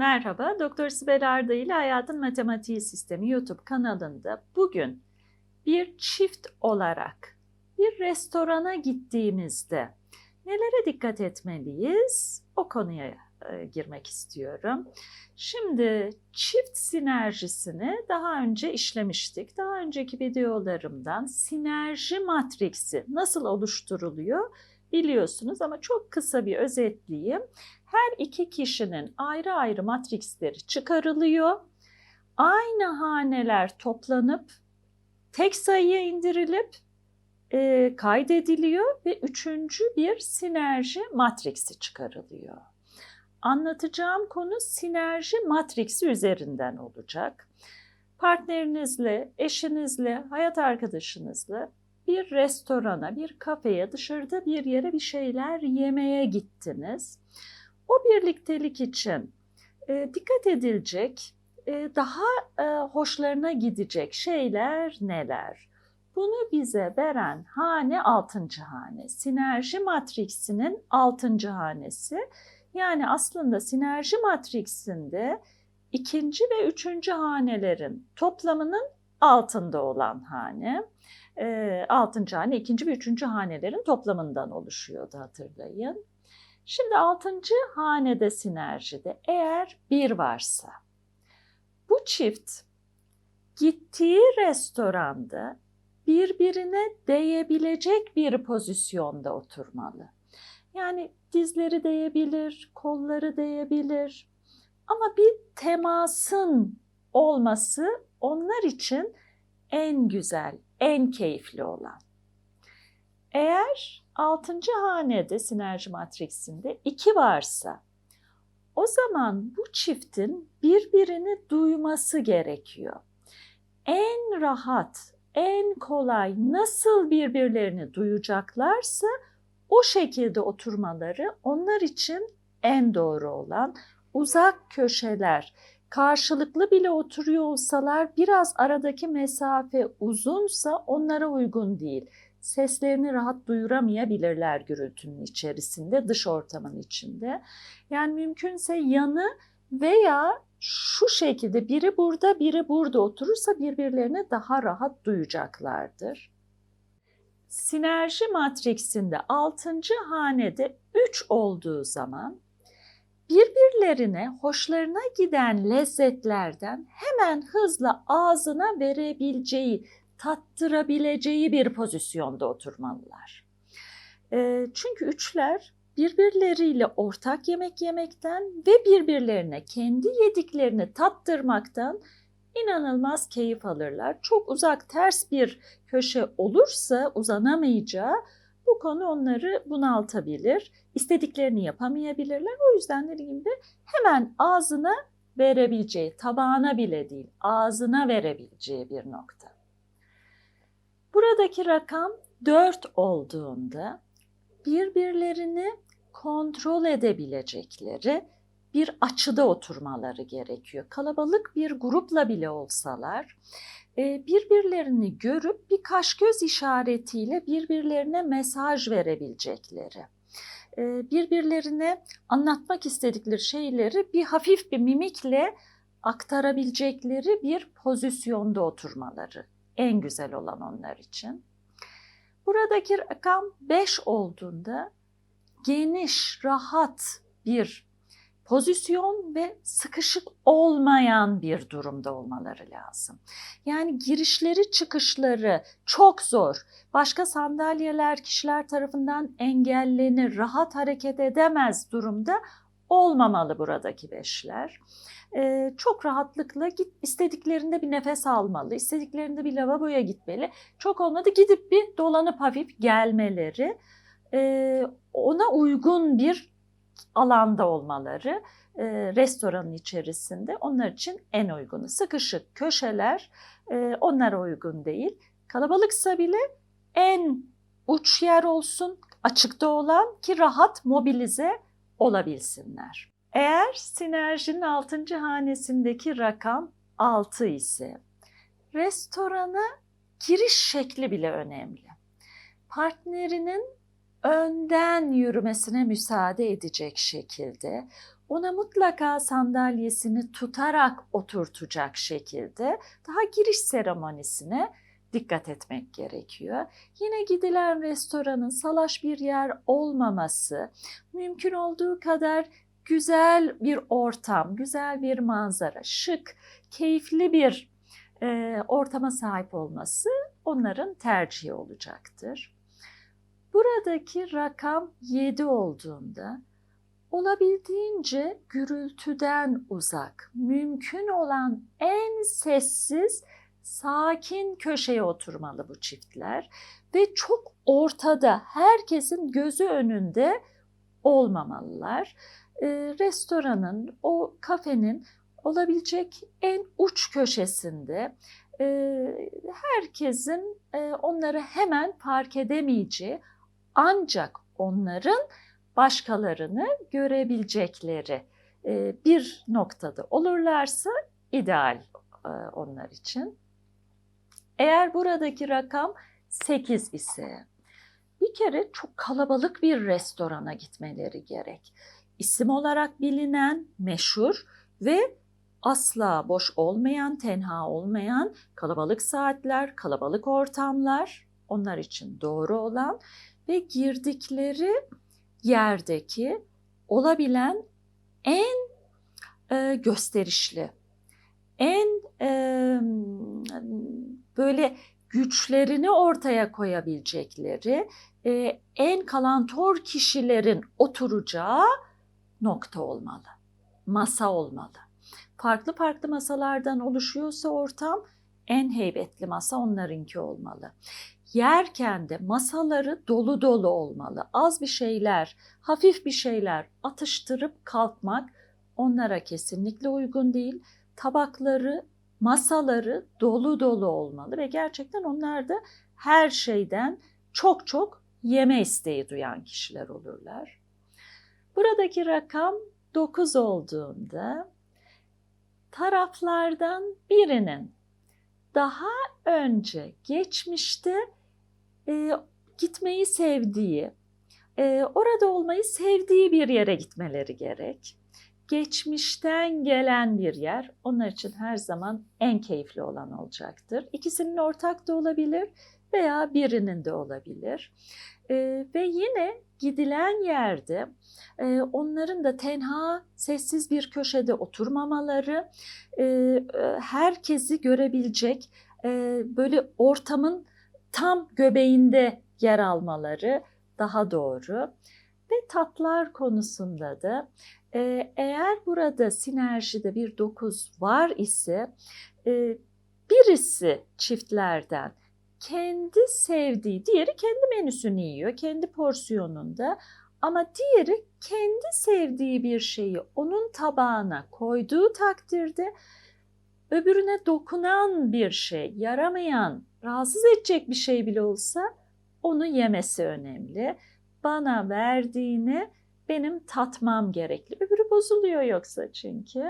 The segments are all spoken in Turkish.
Merhaba, Doktor Sibel Arda ile Hayatın Matematiği Sistemi YouTube kanalında bugün bir çift olarak bir restorana gittiğimizde nelere dikkat etmeliyiz? O konuya e, girmek istiyorum. Şimdi çift sinerjisini daha önce işlemiştik. Daha önceki videolarımdan sinerji matriksi nasıl oluşturuluyor biliyorsunuz ama çok kısa bir özetleyeyim. Her iki kişinin ayrı ayrı matriksleri çıkarılıyor. Aynı haneler toplanıp tek sayıya indirilip e, kaydediliyor ve üçüncü bir sinerji matriksi çıkarılıyor. Anlatacağım konu sinerji matriksi üzerinden olacak. Partnerinizle, eşinizle, hayat arkadaşınızla bir restorana, bir kafeye, dışarıda bir yere bir şeyler yemeye gittiniz. O birliktelik için e, dikkat edilecek, e, daha e, hoşlarına gidecek şeyler neler? Bunu bize veren hane altıncı hane. Sinerji matriksinin altıncı hanesi. Yani aslında sinerji matriksinde ikinci ve üçüncü hanelerin toplamının altında olan hane. E, altıncı hane, ikinci ve üçüncü hanelerin toplamından oluşuyordu hatırlayın. Şimdi altıncı hanede sinerjide eğer bir varsa bu çift gittiği restoranda birbirine değebilecek bir pozisyonda oturmalı. Yani dizleri değebilir, kolları değebilir ama bir temasın olması onlar için en güzel, en keyifli olan. Eğer altıncı hanede sinerji matriksinde iki varsa o zaman bu çiftin birbirini duyması gerekiyor. En rahat, en kolay nasıl birbirlerini duyacaklarsa o şekilde oturmaları onlar için en doğru olan uzak köşeler, karşılıklı bile oturuyor olsalar biraz aradaki mesafe uzunsa onlara uygun değil. Seslerini rahat duyuramayabilirler gürültünün içerisinde, dış ortamın içinde. Yani mümkünse yanı veya şu şekilde biri burada, biri burada oturursa birbirlerini daha rahat duyacaklardır. Sinerji matriksinde 6. hanede 3 olduğu zaman birbirlerine hoşlarına giden lezzetlerden hemen hızla ağzına verebileceği, tattırabileceği bir pozisyonda oturmalılar. E, çünkü üçler birbirleriyle ortak yemek yemekten ve birbirlerine kendi yediklerini tattırmaktan inanılmaz keyif alırlar. Çok uzak ters bir köşe olursa uzanamayacağı bu konu onları bunaltabilir. İstediklerini yapamayabilirler. O yüzden dediğim gibi hemen ağzına verebileceği, tabağına bile değil, ağzına verebileceği bir nokta. Buradaki rakam 4 olduğunda birbirlerini kontrol edebilecekleri bir açıda oturmaları gerekiyor. Kalabalık bir grupla bile olsalar e, birbirlerini görüp bir kaş göz işaretiyle birbirlerine mesaj verebilecekleri, e, birbirlerine anlatmak istedikleri şeyleri bir hafif bir mimikle aktarabilecekleri bir pozisyonda oturmaları en güzel olan onlar için. Buradaki rakam 5 olduğunda geniş, rahat bir pozisyon ve sıkışık olmayan bir durumda olmaları lazım. Yani girişleri çıkışları çok zor. Başka sandalyeler kişiler tarafından engellenir, rahat hareket edemez durumda olmamalı buradaki beşler. Ee, çok rahatlıkla git istediklerinde bir nefes almalı, istediklerinde bir lavaboya gitmeli. Çok olmadı gidip bir dolanıp hafif gelmeleri, e, ona uygun bir alanda olmaları e, restoranın içerisinde onlar için en uygunu. Sıkışık köşeler e, onlara uygun değil. Kalabalıksa bile en uç yer olsun, açıkta olan ki rahat mobilize olabilsinler. Eğer sinerjinin 6. hanesindeki rakam 6 ise restorana giriş şekli bile önemli. Partnerinin önden yürümesine müsaade edecek şekilde ona mutlaka sandalyesini tutarak oturtacak şekilde daha giriş seremonisine dikkat etmek gerekiyor. Yine gidilen restoranın salaş bir yer olmaması, mümkün olduğu kadar güzel bir ortam, güzel bir manzara, şık, keyifli bir e, ortama sahip olması onların tercihi olacaktır. Buradaki rakam 7 olduğunda olabildiğince gürültüden uzak, mümkün olan en sessiz, sakin köşeye oturmalı bu çiftler ve çok ortada, herkesin gözü önünde olmamalılar. E, restoranın, o kafenin olabilecek en uç köşesinde e, herkesin e, onları hemen fark edemeyeceği ancak onların başkalarını görebilecekleri e, bir noktada olurlarsa ideal e, onlar için. Eğer buradaki rakam 8 ise bir kere çok kalabalık bir restorana gitmeleri gerek. İsim olarak bilinen, meşhur ve asla boş olmayan, tenha olmayan kalabalık saatler, kalabalık ortamlar onlar için doğru olan ve girdikleri yerdeki olabilen en e, gösterişli, en e, böyle güçlerini ortaya koyabilecekleri, e, en kalantor kişilerin oturacağı nokta olmalı, masa olmalı. Farklı farklı masalardan oluşuyorsa ortam en heybetli masa onlarınki olmalı. Yerken de masaları dolu dolu olmalı. Az bir şeyler, hafif bir şeyler atıştırıp kalkmak onlara kesinlikle uygun değil. Tabakları, masaları dolu dolu olmalı ve gerçekten onlar da her şeyden çok çok yeme isteği duyan kişiler olurlar. Buradaki rakam 9 olduğunda taraflardan birinin daha önce geçmişte e, gitmeyi sevdiği, e, orada olmayı sevdiği bir yere gitmeleri gerek. Geçmişten gelen bir yer onlar için her zaman en keyifli olan olacaktır. İkisinin ortak da olabilir veya birinin de olabilir. E, ve yine gidilen yerde e, onların da tenha, sessiz bir köşede oturmamaları, e, e, herkesi görebilecek e, böyle ortamın tam göbeğinde yer almaları daha doğru. Ve tatlar konusunda da e, eğer burada sinerjide bir dokuz var ise e, birisi çiftlerden kendi sevdiği, diğeri kendi menüsünü yiyor, kendi porsiyonunda ama diğeri kendi sevdiği bir şeyi onun tabağına koyduğu takdirde öbürüne dokunan bir şey, yaramayan, rahatsız edecek bir şey bile olsa onu yemesi önemli. Bana verdiğini benim tatmam gerekli. Öbürü bozuluyor yoksa çünkü.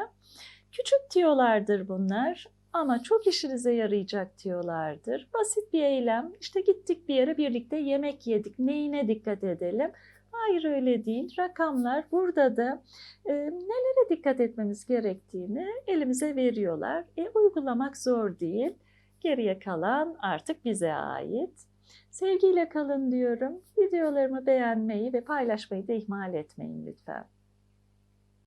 Küçük tiyolardır bunlar ama çok işinize yarayacak tiyolardır. Basit bir eylem. İşte gittik bir yere birlikte yemek yedik. Neyine dikkat edelim? Hayır öyle değil. Rakamlar burada da e, nelere dikkat etmemiz gerektiğini elimize veriyorlar. E, uygulamak zor değil. Geriye kalan artık bize ait. Sevgiyle kalın diyorum. Videolarımı beğenmeyi ve paylaşmayı da ihmal etmeyin lütfen.